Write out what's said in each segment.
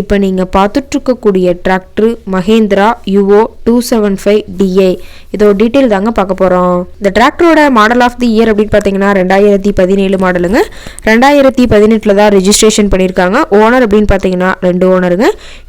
இப்போ நீங்கள் பார்த்துட்ருக்கக்கூடிய tractor Mahindra Yuvo two seven five DI இதோட டீட்டெயில் தாங்க பார்க்க போகிறோம் இந்த டிராக்டரோட மாடல் ஆஃப் தி இயர் அப்படின்னு பார்த்தீங்கன்னா ரெண்டாயிரத்தி பதினேழு மாடலுங்க ரெண்டாயிரத்தி பதினெட்டில் தான் ரெஜிஸ்ட்ரேஷன் பண்ணியிருக்காங்க. ஓனர் அப்படின்னு பார்த்தீங்கன்னா ரெண்டு ஓனருங்க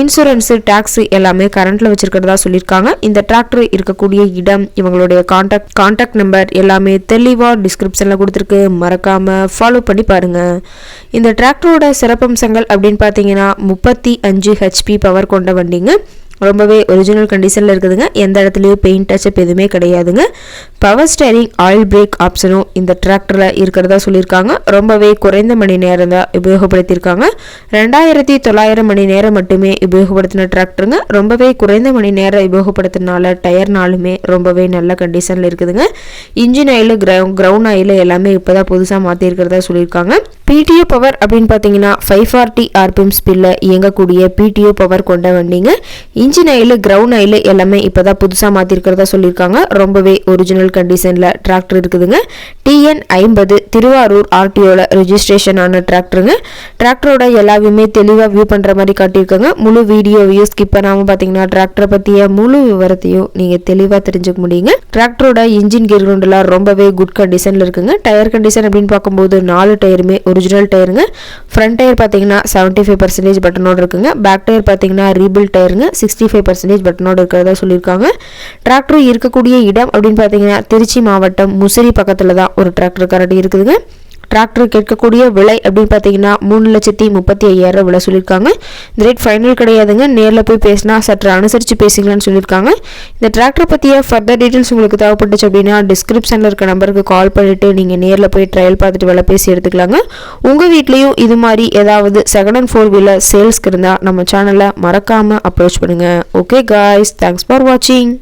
இன்சூரன்ஸு டேக்ஸு எல்லாமே கரண்ட்டில் வச்சுருக்கிறதா சொல்லியிருக்காங்க. இந்த டிராக்டர் இருக்கக்கூடிய இடம் இவங்களுடைய காண்டாக்ட் காண்டாக்ட் நம்பர் எல்லாமே தெளிவாக டிஸ்கிரிப்ஷனில் கொடுத்துருக்கு. மறக்காமல் ஃபாலோ பண்ணி பாருங்கள் இந்த டிராக்டரோட சிறப்பம்சங்கள் அப்படின்னு பார்த்தீங்கன்னா முப்பத்தி அஞ்சு ஹெச்பி பவர் கொண்ட வண்டிங்க. ரொம்பவே ஒரிஜினல் கண்டிஷனில் இருக்குதுங்க. எந்த இடத்துலையும் பெயிண்ட் டச்சப் எதுவுமே கிடையாதுங்க. பவர் ஸ்டேரிங் ஆயில் பிரேக் ஆப்ஷனும் இந்த டிராக்டரில் இருக்கிறதா சொல்லியிருக்காங்க. ரொம்பவே குறைந்த மணி நேரம் தான் உபயோகப்படுத்தியிருக்காங்க. ரெண்டாயிரத்தி தொள்ளாயிரம் மணி நேரம் மட்டுமே உபயோகப்படுத்தின டிராக்டருங்க ரொம்பவே குறைந்த மணி நேரம் உபயோகப்படுத்தினால டயர்னாலுமே ரொம்பவே நல்ல கண்டிஷனில் இருக்குதுங்க. இன்ஜின் ஆயில் கிரவு கிரவுண்ட் ஆயில் எல்லாமே இப்போ தான் புதுசாக மாற்றிருக்கிறதா சொல்லியிருக்காங்க பிடிஓ பவர் அப்படின்னு பார்த்தீங்கன்னா ஃபைவ் ஃபார்ட்டி ஆர்பிஎம் ஸ்பீடில் இயங்கக்கூடிய பிடிஓ பவர் கொண்ட வண்டிங்க. இன்ஜின் ஆயில் கிரவுண்ட் ஆயில் எல்லாமே இப்போ தான் புதுசாக மாற்றிருக்கிறதா சொல்லியிருக்காங்க ரொம்பவே ஒரிஜினல் கண்டிஷனில் டிராக்டர் இருக்குதுங்க. டிஎன் ஐம்பது திருவாரூர் ஆர்டிஓவில் ரிஜிஸ்ட்ரேஷன் ஆன டிராக்டருங்க டிராக்டரோட எல்லாவையுமே தெளிவாக வியூ பண்ணுற மாதிரி காட்டியிருக்காங்க. முழு வீடியோவையும் ஸ்கிப் பண்ணாமல் பார்த்தீங்கன்னா டிராக்டரை பற்றிய முழு விவரத்தையும் நீங்கள் தெளிவாக தெரிஞ்சுக்க முடியுங்க. டிராக்டரோட இன்ஜின் கியர் ரொம்பவே குட் கண்டிஷனில் இருக்குங்க. டயர் கண்டிஷன் அப்படின்னு பார்க்கும்போது நாலு டயருமே ஒரிஜினல் டயருங்க ஃப்ரண்ட் டயர் பார்த்தீங்கன்னா செவன்ட்டி ஃபைவ் பர்சன்டேஜ் பட்டனோடு இருக்குங்க. பேக் டயர் பார்த்தீங்கன்னா ரீபில் டயருங்க சிக்ஸ் சிக்ஸ்டி ஃபைவ் பர்சன்டேஜ் பட்டனோடு இருக்கிறதா சொல்லியிருக்காங்க. டிராக்டர் இருக்கக்கூடிய இடம் அப்படின்னு பார்த்தீங்கன்னா திருச்சி மாவட்டம் முசிறி பக்கத்தில் தான் ஒரு டிராக்டர் கரடி இருக்குதுங்க. டிராக்டர் கேட்கக்கூடிய விலை அப்படின்னு பார்த்தீங்கன்னா மூணு லட்சத்தி முப்பத்தி ஐயாயிரம் விலை சொல்லியிருக்காங்க. இந்த ரேட் ஃபைனல் கிடையாதுங்க. நேரில் போய் பேசினா சற்று அனுசரித்து பேசிக்கலாம்னு சொல்லியிருக்காங்க. இந்த டிராக்டர் பற்றிய ஃபர்தர் டீட்டெயில்ஸ் உங்களுக்கு தேவைப்பட்டுச்சு அப்படின்னா டிஸ்கிரிப்ஷனில் இருக்க நம்பருக்கு கால் பண்ணிவிட்டு நீங்கள் நேரில் போய் ட்ரையல் பார்த்துட்டு விலை பேசி எடுத்துக்கலாங்க. உங்கள் வீட்லேயும் இது மாதிரி ஏதாவது செகண்ட் அண்ட் ஃபோர் வீலர் சேல்ஸ்க்கு இருந்தால் நம்ம சேனலை மறக்காமல் அப்ரோச் பண்ணுங்கள் ஓகே காய்ஸ் தேங்க்ஸ் ஃபார் வாட்சிங்